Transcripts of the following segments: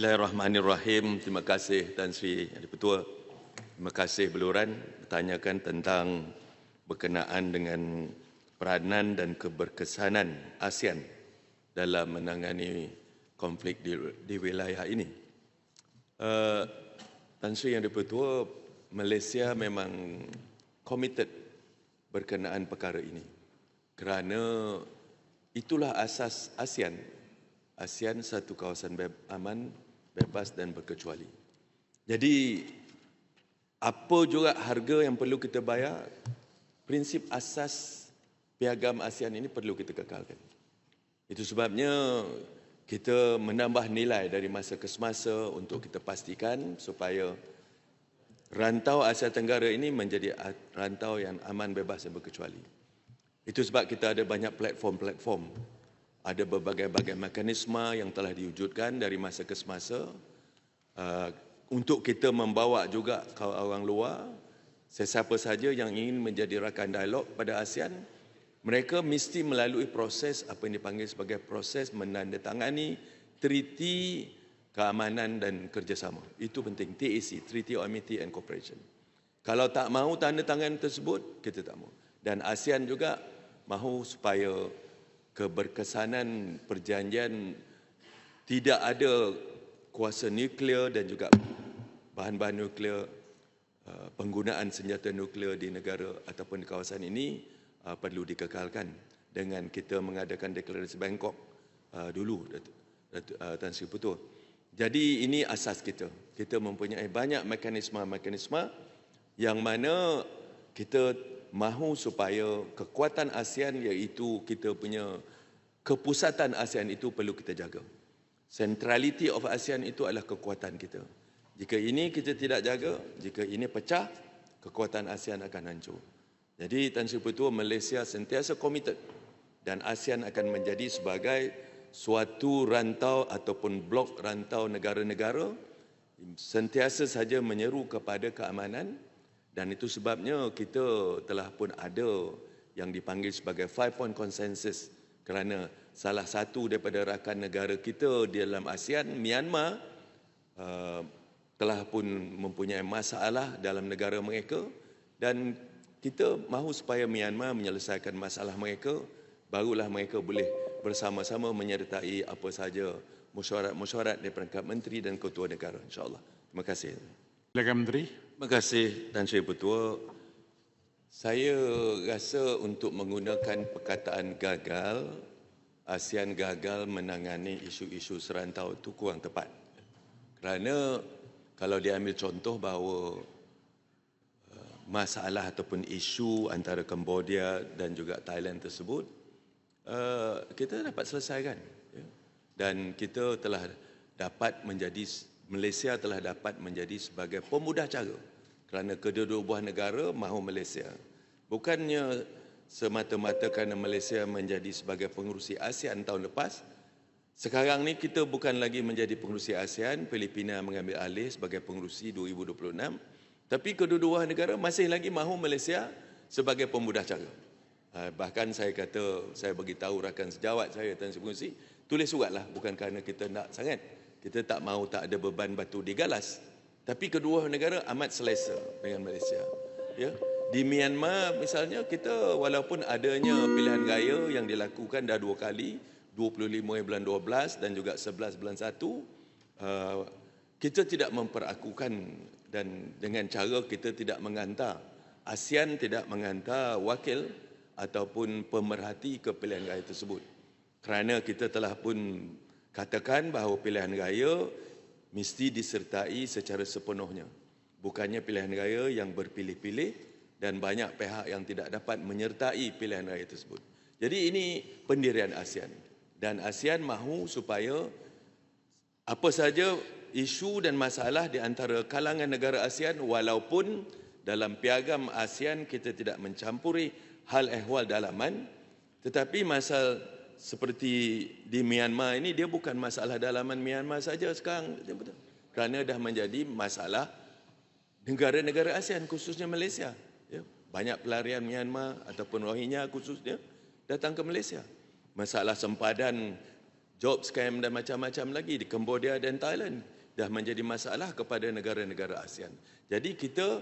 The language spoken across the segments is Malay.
Bismillahirrahmanirrahim. Terima kasih Tan Sri Yang Dipertua. Terima kasih Beluran bertanyakan tentang berkenaan dengan peranan dan keberkesanan ASEAN dalam menangani konflik di, di wilayah ini. Uh, Tan Sri Yang Dipertua, Malaysia memang committed berkenaan perkara ini. Kerana itulah asas ASEAN. ASEAN satu kawasan aman, bebas dan berkecuali. Jadi apa juga harga yang perlu kita bayar, prinsip asas piagam ASEAN ini perlu kita kekalkan. Itu sebabnya kita menambah nilai dari masa ke semasa untuk kita pastikan supaya rantau Asia Tenggara ini menjadi rantau yang aman, bebas dan berkecuali. Itu sebab kita ada banyak platform-platform. Ada berbagai-bagai mekanisme yang telah diwujudkan dari masa ke semasa uh, untuk kita membawa juga orang luar, sesiapa saja yang ingin menjadi rakan dialog pada ASEAN, mereka mesti melalui proses apa yang dipanggil sebagai proses menandatangani treaty keamanan dan kerjasama. Itu penting. TAC, Treaty of Amity and Cooperation. Kalau tak mahu tanda tangan tersebut, kita tak mahu. Dan ASEAN juga mahu supaya keberkesanan perjanjian tidak ada kuasa nuklear dan juga bahan-bahan nuklear, uh, penggunaan senjata nuklear di negara ataupun di kawasan ini uh, perlu dikekalkan dengan kita mengadakan deklarasi Bangkok uh, dulu Tan Sri Putu. Jadi ini asas kita. Kita mempunyai banyak mekanisme-mekanisme yang mana kita mahu supaya kekuatan ASEAN iaitu kita punya kepusatan ASEAN itu perlu kita jaga. Centrality of ASEAN itu adalah kekuatan kita. Jika ini kita tidak jaga, jika ini pecah, kekuatan ASEAN akan hancur. Jadi Tan Sri Pertua Malaysia sentiasa komited dan ASEAN akan menjadi sebagai suatu rantau ataupun blok rantau negara-negara sentiasa saja menyeru kepada keamanan dan itu sebabnya kita telah pun ada yang dipanggil sebagai five point consensus kerana salah satu daripada rakan negara kita di dalam ASEAN Myanmar uh, telah pun mempunyai masalah dalam negara mereka. Dan kita mahu supaya Myanmar menyelesaikan masalah mereka barulah mereka boleh bersama-sama menyertai apa saja mesyuarat-mesyuarat di peringkat menteri dan ketua negara insyaallah terima kasih. Silakan menteri terima kasih dan Sri Ketua saya rasa untuk menggunakan perkataan gagal ASEAN gagal menangani isu-isu serantau itu kurang tepat kerana kalau diambil contoh bahawa masalah ataupun isu antara Cambodia dan juga Thailand tersebut uh, kita dapat selesaikan ya. dan kita telah dapat menjadi Malaysia telah dapat menjadi sebagai pemudah cara kerana kedua-dua buah negara mahu Malaysia bukannya semata-mata kerana Malaysia menjadi sebagai pengurusi ASEAN tahun lepas sekarang ni kita bukan lagi menjadi pengurusi ASEAN Filipina mengambil alih sebagai pengurusi 2026 tapi kedua-dua negara masih lagi mahu Malaysia sebagai pemudah cara. Ha, bahkan saya kata, saya bagi tahu rakan sejawat saya Tan Sri Pengusi, tulis suratlah bukan kerana kita nak sangat. Kita tak mahu tak ada beban batu digalas. Tapi kedua negara amat selesa dengan Malaysia. Ya. Di Myanmar misalnya kita walaupun adanya pilihan raya yang dilakukan dah dua kali, 25 bulan 12 dan juga 11 bulan 1, uh, kita tidak memperakukan dan dengan cara kita tidak menghantar ASEAN tidak menghantar wakil ataupun pemerhati ke pilihan raya tersebut kerana kita telah pun katakan bahawa pilihan raya mesti disertai secara sepenuhnya. Bukannya pilihan raya yang berpilih-pilih dan banyak pihak yang tidak dapat menyertai pilihan raya tersebut. Jadi ini pendirian ASEAN. Dan ASEAN mahu supaya apa saja isu dan masalah di antara kalangan negara ASEAN walaupun dalam piagam ASEAN kita tidak mencampuri hal ehwal dalaman tetapi masalah seperti di Myanmar ini dia bukan masalah dalaman Myanmar saja sekarang. Kerana dah menjadi masalah negara-negara ASEAN khususnya Malaysia. Ya banyak pelarian Myanmar ataupun Rohingya khususnya datang ke Malaysia. Masalah sempadan job scam dan macam-macam lagi di Cambodia dan Thailand dah menjadi masalah kepada negara-negara ASEAN. Jadi kita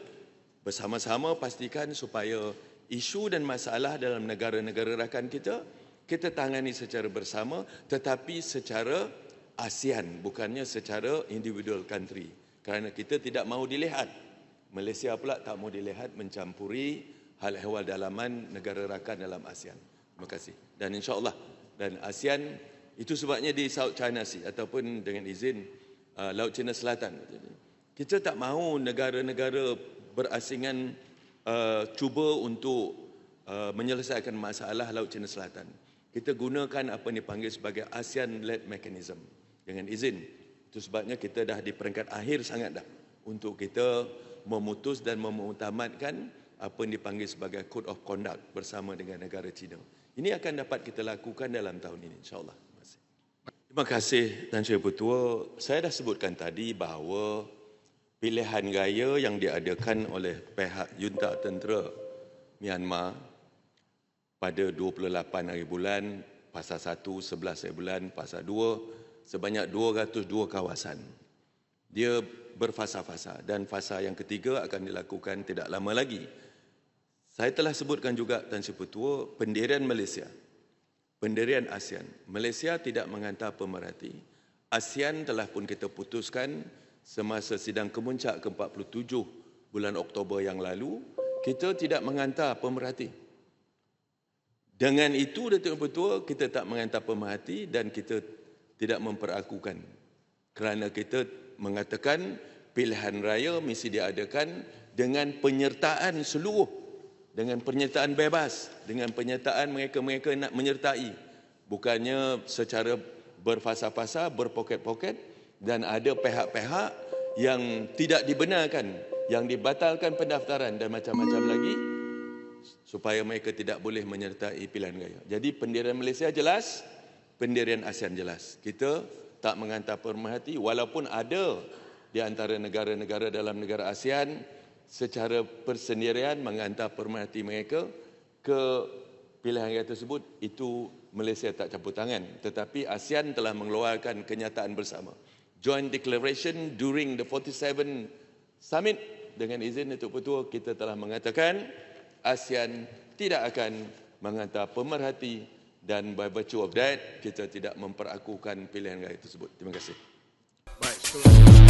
bersama-sama pastikan supaya isu dan masalah dalam negara-negara rakan kita kita tangani secara bersama tetapi secara ASEAN bukannya secara individual country kerana kita tidak mahu dilihat Malaysia pula tak mahu dilihat mencampuri hal ehwal dalaman negara rakan dalam ASEAN. Terima kasih. Dan insya-Allah dan ASEAN itu sebabnya di South China Sea ataupun dengan izin uh, Laut Cina Selatan. Kita tak mahu negara-negara berasingan uh, cuba untuk uh, menyelesaikan masalah Laut Cina Selatan. Kita gunakan apa yang dipanggil sebagai ASEAN-led mechanism. Dengan izin, itu sebabnya kita dah di peringkat akhir sangat dah untuk kita memutus dan memutamatkan apa yang dipanggil sebagai Code of Conduct bersama dengan negara China. Ini akan dapat kita lakukan dalam tahun ini, insyaAllah. Terima kasih. Tan Sri Ketua. Saya dah sebutkan tadi bahawa pilihan raya yang diadakan oleh pihak junta tentera Myanmar pada 28 hari bulan, pasal 1, 11 hari bulan, pasal 2, sebanyak 202 kawasan. Dia berfasa-fasa dan fasa yang ketiga akan dilakukan tidak lama lagi. Saya telah sebutkan juga Tan Sri Petua pendirian Malaysia. Pendirian ASEAN. Malaysia tidak menghantar pemerhati. ASEAN telah pun kita putuskan semasa sidang kemuncak ke-47 bulan Oktober yang lalu, kita tidak menghantar pemerhati. Dengan itu, Datuk Ketua, kita tak menghantar pemerhati dan kita tidak memperakukan. Kerana kita mengatakan pilihan raya mesti diadakan dengan penyertaan seluruh. Dengan penyertaan bebas dengan penyertaan mereka-mereka nak menyertai. Bukannya secara berfasa-fasa berpoket-poket dan ada pihak-pihak yang tidak dibenarkan yang dibatalkan pendaftaran dan macam-macam lagi supaya mereka tidak boleh menyertai pilihan raya. Jadi pendirian Malaysia jelas, pendirian ASEAN jelas. Kita tak menghantar pemerhati walaupun ada di antara negara-negara dalam negara ASEAN secara persendirian menghantar pemerhati mereka ke pilihan raya tersebut itu Malaysia tak campur tangan tetapi ASEAN telah mengeluarkan kenyataan bersama joint declaration during the 47 summit dengan izin Datuk Petua kita telah mengatakan ASEAN tidak akan menghantar pemerhati dan by virtue of that kita tidak memperakukan pilihan raya tersebut terima kasih Baik, seterusnya.